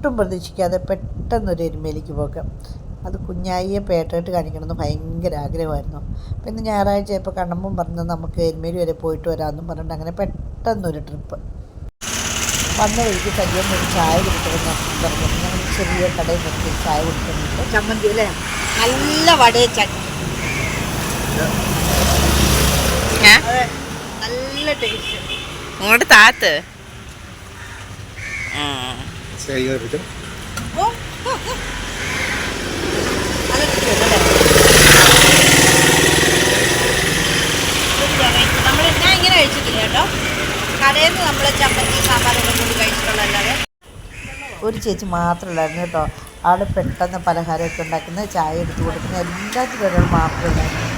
ഒട്ടും പ്രതീക്ഷിക്കാതെ പെട്ടെന്നൊരു എരുമയിലേക്ക് പോക്കാം. അത് കുഞ്ഞായിയെ പേട്ടായിട്ട് കാണിക്കണമെന്ന് ഭയങ്കര ആഗ്രഹമായിരുന്നു. പിന്നെ ഞായറാഴ്ച ഇപ്പോൾ കണ്ണമ്പും പറഞ്ഞ് നമുക്ക് എരുമേലി വരെ പോയിട്ട് വരാമെന്നും പറഞ്ഞിട്ട് അങ്ങനെ പെട്ടെന്നൊരു ട്രിപ്പ്. വന്ന വഴിക്ക് സജ്ജൻ ഒരു ചായ കുടിക്കണമെന്ന് പറഞ്ഞു. ഞങ്ങൾ ചെറിയ കടയിൽ നിർത്തി ചായ കുടിക്കുന്നുണ്ട്. ചമ്മന്തി അല്ലേ? നല്ല വടയ ചട്ടി? നല്ല ടേസ്റ്റ്. അങ്ങോട്ട് താത്ത്. ഉം. നിന്ന് നമ്മൾ ചമ്മന്തി ഒരു ചേച്ചി മാത്രമല്ലായിരുന്നു കേട്ടോ. ആൾ പെട്ടെന്ന് പലഹാരമൊക്കെ ഉണ്ടാക്കുന്ന ചായ എടുത്ത് കൊടുക്കുന്ന എല്ലാത്തിനും ഒരാൾ മാത്രമല്ലായിരുന്നു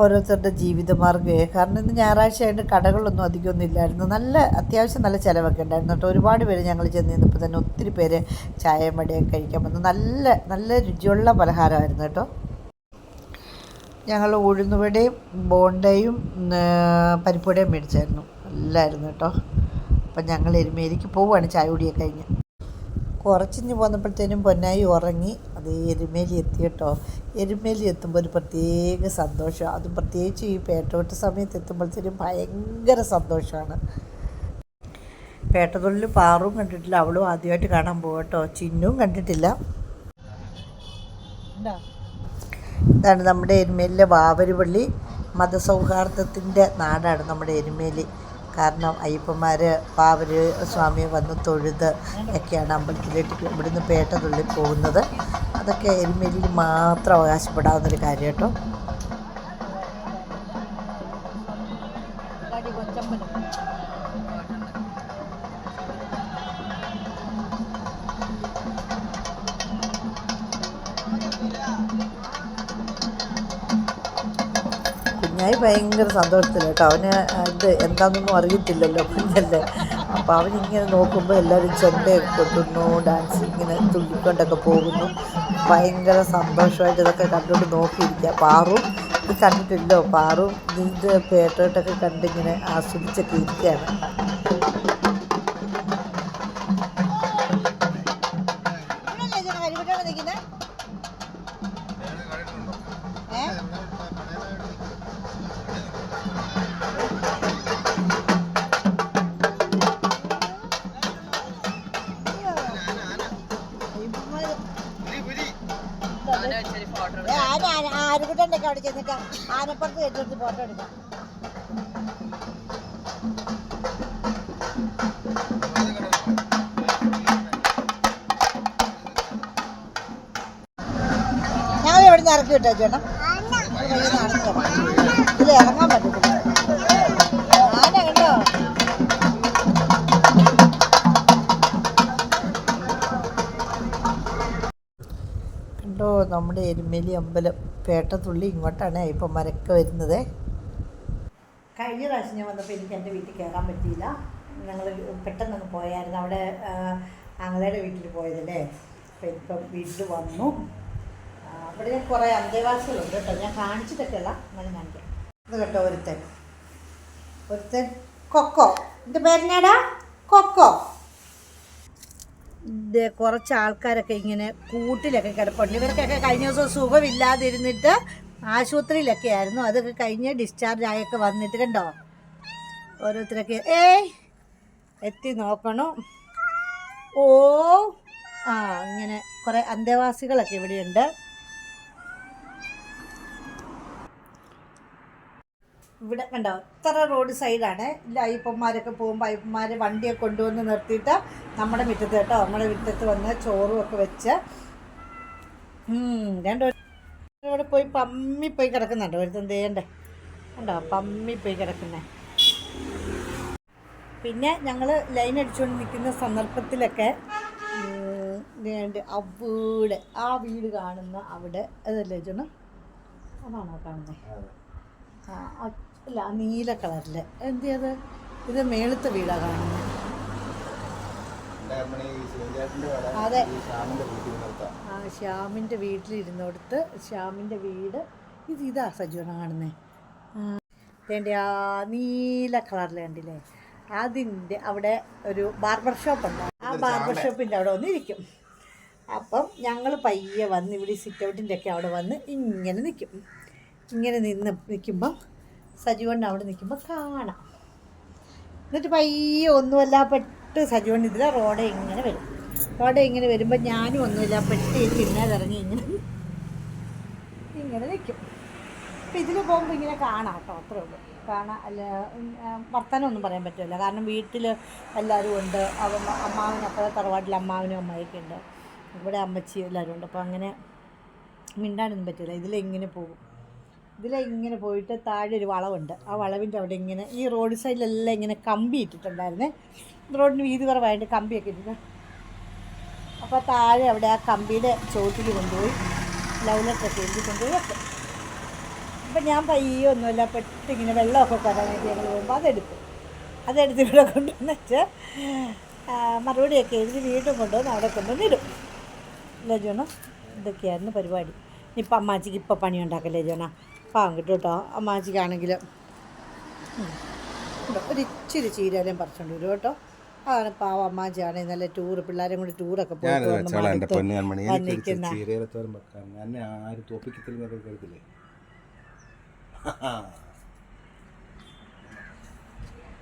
ഓരോരുത്തരുടെ ജീവിതമാർഗമേ കാരണം ഇന്ന് ഞായറാഴ്ച ആയിട്ട് കടകളൊന്നും അധികമൊന്നും ഇല്ലായിരുന്നു. നല്ല അത്യാവശ്യം നല്ല ചിലവൊക്കെ ഉണ്ടായിരുന്നു കേട്ടോ. ഒരുപാട് പേര് ഞങ്ങൾ ചെന്ന് നിന്നപ്പോൾ തന്നെ ഒത്തിരി പേര് ചായയും വടയൊക്കെ കഴിക്കാൻ വന്നു. നല്ല നല്ല രുചിയുള്ള പലഹാരമായിരുന്നു കേട്ടോ. ഞങ്ങൾ ഉഴുന്നുവടയും ബോണ്ടയും പരിപ്പുവടയും മേടിച്ചായിരുന്നു. നല്ലായിരുന്നു കേട്ടോ. അപ്പം ഞങ്ങൾ എരുമേലിക്ക് പോവുകയാണ് ചായ കുടിയൊക്കെ കഴിഞ്ഞ്. കുറച്ചിഞ്ഞ് പോന്നപ്പോഴത്തേനും പൊന്നായി ഉറങ്ങി. അത് എരുമേലി എത്തി കേട്ടോ. എരുമേലി എത്തുമ്പോൾ ഒരു പ്രത്യേക സന്തോഷം. അതും പ്രത്യേകിച്ച് ഈ പേട്ടോട്ട് സമയത്ത് എത്തുമ്പോഴത്തേനും ഭയങ്കര സന്തോഷമാണ് പേട്ടതൊള്ളിൽ പാറും കണ്ടിട്ടില്ല. അവളും ആദ്യമായിട്ട് കാണാൻ പോകട്ടോ കേട്ടോ. ചിന്നും കണ്ടിട്ടില്ല. ഇതാണ് നമ്മുടെ എരുമേലിലെ വാവരുപള്ളി. മതസൗഹാർദ്ദത്തിന്റെ നാടാണ് നമ്മുടെ എരുമേലി. കാരണം അയ്യപ്പന്മാർ പാവർ സ്വാമിയെ വന്ന് തൊഴുത് ഒക്കെയാണ് അമ്പലത്തിലേക്ക് ഇവിടുന്ന് പേട്ട തുള്ളി പോകുന്നത്. അതൊക്കെ എരുമേലിയിൽ മാത്രം അവകാശപ്പെടാവുന്നൊരു കാര്യം കേട്ടോ. കുഞ്ഞായി ഭയങ്കര സന്തോഷത്തിൽ കേട്ടോ. അവന് ഇത് എന്താണെന്നൊന്നും അറിയത്തില്ലല്ലോ കുഞ്ഞല്ലേ അപ്പോൾ അവനിങ്ങനെ നോക്കുമ്പോൾ എല്ലാവരും ചെണ്ടയൊക്കെ കൊട്ടുന്നു ഡാൻസ് ഇങ്ങനെ തുള്ളിക്കൊണ്ടൊക്കെ പോകുന്നു. ഭയങ്കര സന്തോഷമായിട്ട് ഇതൊക്കെ കണ്ടുകൊണ്ട് നോക്കിയിരിക്കുക പാറും ഇത് കണ്ടിട്ടില്ലോ? പാറും ഇത് പേട്ടോട്ടൊക്കെ കണ്ടിങ്ങനെ ആസ്വദിച്ചൊക്കെ ഇരിക്കുകയാണ് ആനക്കുട്ടന്റെ അവിടെ ചെന്നിട്ട് ആനപ്പുറത്ത് കെട്ടിയെടുത്ത് ഫോട്ടോ എടുക്കാം. ഞാൻ എവിടെ നിന്ന് ഇറക്കി വിട്ടോ ചേട്ടാ ഇതിൽ ഇറങ്ങാൻ പറ്റത്തില്ല. കണ്ടോ നമ്മുടെ എരുമേലി അമ്പലം? പേട്ടത്തുള്ളി ഇങ്ങോട്ടാണ് അയ്യപ്പന്മാരൊക്കെ വരുന്നത്. കഴിഞ്ഞ പ്രാവശ്യം ഞാൻ വന്നപ്പോൾ എനിക്ക് എന്റെ വീട്ടിൽ കയറാൻ പറ്റിയില്ല. ഞങ്ങൾ പെട്ടെന്ന് പോയായിരുന്നു. അവിടെ ആ, ആങ്ങളയുടെ വീട്ടിൽ പോയതല്ലേ? അപ്പോൾ ഇപ്പം വീട്ടിൽ വന്നു. അവിടെ ഞാൻ കുറേ അന്തേവാസികളുണ്ട് കേട്ടോ. ഞാൻ കാണിച്ചിട്ടൊക്കെയല്ല അങ്ങനെ കാണിക്കാം. ഇത് കേട്ടോ ഒരുത്തൻ. ഒരുത്തൻ കൊക്കോ. എന്റെ പേരെന്നാടാ? കൊക്കോ. കുറച്ച് ആൾക്കാരൊക്കെ ഇങ്ങനെ കൂട്ടിലൊക്കെ കിടപ്പുണ്ട്. ഇവർക്കൊക്കെ കഴിഞ്ഞ ദിവസം സുഖമില്ലാതിരുന്നിട്ട് ആശുപത്രിയിലൊക്കെ ആയിരുന്നു. അതൊക്കെ കഴിഞ്ഞ് ഡിസ്ചാർജ് ആയൊക്കെ വന്നിട്ട് കണ്ടോ? ഓരോരുത്തരൊക്കെ ഏയ് എത്തി നോക്കണം. ഓ ആ ഇങ്ങനെ കുറേ അന്തേവാസികളൊക്കെ ഇവിടെയുണ്ട്. ഇവിടെ കണ്ടോ? ഇത്ര റോഡ് സൈഡാണ് ഇല്ല അയ്യപ്പന്മാരൊക്കെ പോകുമ്പോൾ അയ്യപ്പന്മാർ വണ്ടിയൊക്കെ കൊണ്ടുവന്ന് നിർത്തിയിട്ട് നമ്മുടെ മുറ്റത്ത് കേട്ടോ നമ്മുടെ മുറ്റത്ത് വന്ന് ചോറും ഒക്കെ വെച്ച്. രണ്ടോ ഇവിടെ പോയി പമ്മി പോയി കിടക്കുന്നുണ്ട്. ഒരു തന്തേണ്ട കണ്ടോ. പമ്മി പോയി കിടക്കുന്നേ. പിന്നെ ഞങ്ങൾ ലൈൻ അടിച്ചുകൊണ്ട് നിൽക്കുന്ന സന്ദർഭത്തിലൊക്കെ ആ വീട് ആ വീട് കാണുന്ന അവിടെ അതല്ലേ ജോണ് അതാണോ കാണുന്നത് ആ, അല്ല ആ നീല കളറിൽ എന്ത് അത് ഇത് മേളത്തെ വീടാ കാണുന്നത്. അതെ. ആ ശ്യാമിന്റെ വീട്ടിലിരുന്നോടത്ത് ശ്യാമിന്റെ വീട്. ഇത് ഇതാ സജീവന കാണുന്നേ. വേണ്ട ആ നീല കളറിൽ കണ്ടില്ലേ? അതിന്റെ അവിടെ ഒരു ബാർബർ ഷോപ്പ് ഉണ്ട് ആ ബാർബർ ഷോപ്പിന്റെ അവിടെ വന്നിരിക്കും. അപ്പം ഞങ്ങൾ പയ്യെ വന്ന് ഇവിടെ സിറ്റ് ഔട്ടിന്റെ ഒക്കെ അവിടെ വന്ന് ഇങ്ങനെ നിൽക്കും. ഇങ്ങനെ നിന്ന് നിൽക്കുമ്പം സജീവണ്ണ അവിടെ നിൽക്കുമ്പോൾ കാണാം. എന്നിട്ട് പയ്യെ ഒന്നുമല്ല പെട്ട് സജീവണ്ണ ഇതിലെ റോഡ് ഇങ്ങനെ വരും. റോഡ് ഇങ്ങനെ വരുമ്പോൾ ഞാനും ഒന്നുമില്ല പെട്ട് ഈ ഇറങ്ങി ഇങ്ങനെ ഇങ്ങനെ നിൽക്കും. അപ്പം ഇതിൽ പോകുമ്പോൾ ഇങ്ങനെ കാണാം കേട്ടോ അത്രേ ഉള്ളൂ. കാണാം അല്ല വർത്തമാനമൊന്നും പറയാൻ പറ്റില്ല കാരണം വീട്ടിൽ എല്ലാവരും ഉണ്ട്. അവ അമ്മാവിന് അപ്പോഴെ തറവാട്ടിൽ അമ്മാവിനും അമ്മയൊക്കെ ഉണ്ട്. ഇവിടെ അമ്മച്ചി എല്ലാവരും ഉണ്ട്. അപ്പോൾ അങ്ങനെ മിണ്ടാനൊന്നും പറ്റില്ല ഇതിലിങ്ങനെ പോകും. ഇതിലിങ്ങനെ പോയിട്ട് താഴെ ഒരു വളവുണ്ട്. ആ വളവിന്റെ അവിടെ ഇങ്ങനെ ഈ റോഡ് സൈഡിലെല്ലാം ഇങ്ങനെ കമ്പി ഇട്ടിട്ടുണ്ടായിരുന്നേ. റോഡിന് വീതി കുറവായിട്ട് കമ്പിയൊക്കെ ഇട്ടിട്ട്. അപ്പോൾ താഴെ അവിടെ ആ കമ്പിയുടെ ചോട്ടിൽ കൊണ്ടുപോയി ലവ് ലെറ്ററൊക്കെ എഴുതി കൊണ്ടുപോയി വെക്കും അപ്പം ഞാൻ പയ്യോ ഒന്നുമില്ല പെട്ടിങ്ങനെ വെള്ളമൊക്കെ കുറവായിട്ട് ഞങ്ങൾ പോകുമ്പോൾ അതെടുക്കും അതെടുത്ത് ഇവിടെ കൊണ്ടുവന്ന് വെച്ച് മറുപടിയൊക്കെ എഴുതി വീണ്ടും കൊണ്ടുവന്ന് അവിടെ കൊണ്ടുവന്ന് ഇടും. ലജോണം ജോണ ഇതൊക്കെയായിരുന്നു പരിപാടി. ഇപ്പം അമ്മാച്ചിക്ക് ഇപ്പം പണി ഉണ്ടാക്കല്ലേ ജോണ പാവം കിട്ടും കേട്ടോ അമ്മാച്ചിക്കാണെങ്കിൽ ഒരു ഇച്ചിരി ചീരയിലും പറിച്ചോണ്ട് വരും കേട്ടോ. അതാണ് പാവം അമ്മാച്ചിയാണ് നല്ല ടൂർ പിള്ളേരും കൂടി ടൂറൊക്കെ പോയിട്ട്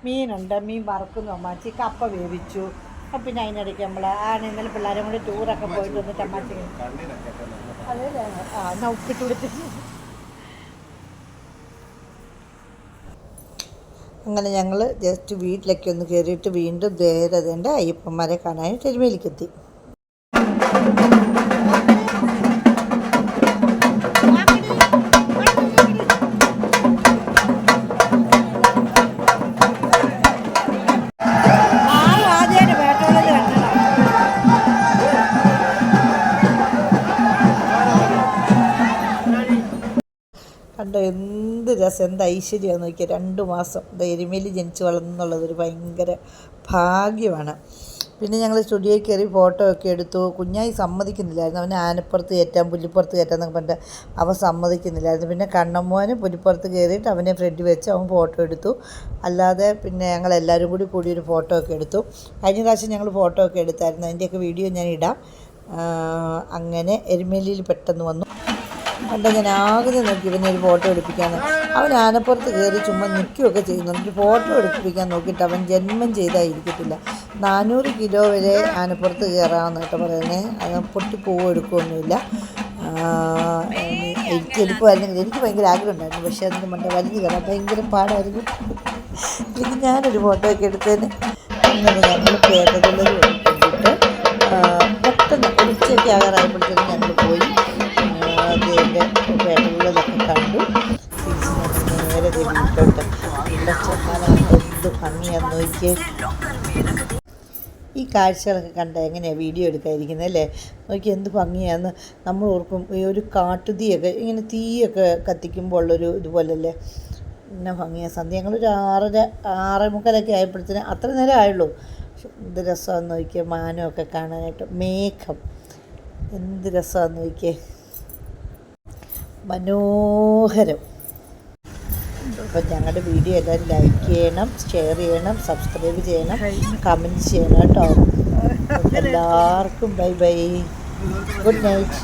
മീനുണ്ട്. മീൻ വറക്കുന്നു അമ്മാച്ചി. കപ്പ വേവിച്ചു. അപ്പം പിന്നെ അതിനിടയ്ക്ക് നമ്മൾ ആണ് ഇന്നലെ പിള്ളേരും കൂടി ടൂറൊക്കെ പോയിട്ട് വന്നിട്ട് അമ്മാച്ചി അതെ ആ എന്നാ ഉപ്പിട്ട് കൊടുത്ത് അങ്ങനെ ഞങ്ങൾ ജസ്റ്റ് വീട്ടിലേക്ക് ഒന്ന് കയറിയിട്ട് വീണ്ടും ദേഹരഥന്റെ അയ്യപ്പന്മാരെ കാണാനായിട്ട് എരുമേലിക്കെത്തി. രസം എന്ത് ഐശ്വര്യമാണ് നോക്കിയാൽ രണ്ട് മാസം എരുമേലി ജനിച്ച് വളർന്നുള്ളതൊരു ഭയങ്കര ഭാഗ്യമാണ്. പിന്നെ ഞങ്ങൾ സ്റ്റുഡിയോയിൽ കയറി ഫോട്ടോ ഒക്കെ എടുത്തു. കുഞ്ഞായി സമ്മതിക്കുന്നില്ലായിരുന്നു. അവൻ ആനപ്പുറത്ത് കയറ്റാൻ പുല്ലിപ്പുറത്ത് കയറ്റാൻ എന്നൊക്കെ പറഞ്ഞിട്ട് അവൻ സമ്മതിക്കുന്നില്ലായിരുന്നു. പിന്നെ കണ്ണമ്മോന് പുല്ലിപ്പുറത്ത് കയറിയിട്ട് അവനെ ഫ്രണ്ടിൽ വെച്ച് അവൻ ഫോട്ടോ എടുത്തു. അല്ലാതെ പിന്നെ ഞങ്ങൾ എല്ലാവരും കൂടി കൂടി ഒരു ഫോട്ടോ ഒക്കെ എടുത്തു. കഴിഞ്ഞ പ്രാവശ്യം ഞങ്ങൾ ഫോട്ടോ ഒക്കെ എടുത്തായിരുന്നു. അതിന്റെയൊക്കെ വീഡിയോ ഞാൻ ഇടാം. അങ്ങനെ എരുമേലിയിൽ പെട്ടെന്ന് വന്നു. കണ്ട ഞാൻ ആകെ നോക്കി ഇവനെ ഒരു ഫോട്ടോ എടുപ്പിക്കാന്ന്. അവൻ ആനപ്പുറത്ത് കയറി ചുമ്മാ നിൽക്കുകയൊക്കെ ചെയ്യുന്നുണ്ട് ഒരു ഫോട്ടോ എടുപ്പിക്കാൻ നോക്കിയിട്ട് അവൻ ജന്മം ചെയ്തായിരിക്കത്തില്ല നാനൂറ് കിലോ വരെ ആനപ്പുറത്ത് കയറാമെന്ന് കേട്ടോ പറയുന്നത് അത് പൊട്ടി പൂവ് എടുക്കുകയൊന്നുമില്ല എനിക്ക് എടുക്കുമായിരുന്നെങ്കിൽ എനിക്ക് ഭയങ്കര ആഗ്രഹം ഉണ്ടായിരുന്നു. പക്ഷേ അതിന് മണ്ട വലിഞ്ഞു കയറാൻ ഭയങ്കര പാടായിരുന്നു. എനിക്ക് ഞാനൊരു ഫോട്ടോ ഒക്കെ എടുത്തതിന് അങ്ങനെ ഞങ്ങൾ ഈ കാഴ്ചകളൊക്കെ കണ്ട എങ്ങനെയാണ് വീഡിയോ എടുക്കാതിരിക്കുന്നത് അല്ലേ? നോക്കി എന്ത് ഭംഗിയാന്ന്. നമ്മൾ ഓർക്കും ഈ ഒരു കാട്ടുതീയൊക്കെ ഇങ്ങനെ തീയൊക്കെ കത്തിക്കുമ്പോൾ ഉള്ളൊരു ഇതുപോലല്ലേ? പിന്നെ ഭംഗിയാണ് സന്ധ്യ ഞങ്ങളൊരു ആറര ആറേ മുക്കാലൊക്കെ ആയപ്പോഴത്തേന് അത്ര നേരം ആയുള്ളൂ. എന്ത് രസമാണെന്ന് നോക്കിയ മാനമൊക്കെ കാണാനായിട്ട്. മേഘം. എന്ത് രസമാണെന്ന് നോക്കിയേ. മനോഹരം. അപ്പം ഞങ്ങളുടെ വീഡിയോ എല്ലാവരും ലൈക്ക് ചെയ്യണം ഷെയർ ചെയ്യണം സബ്സ്ക്രൈബ് ചെയ്യണം കമന്റ് ചെയ്യണം കേട്ടോ. എല്ലാവർക്കും ബൈ ബൈ ഗുഡ് നൈറ്റ്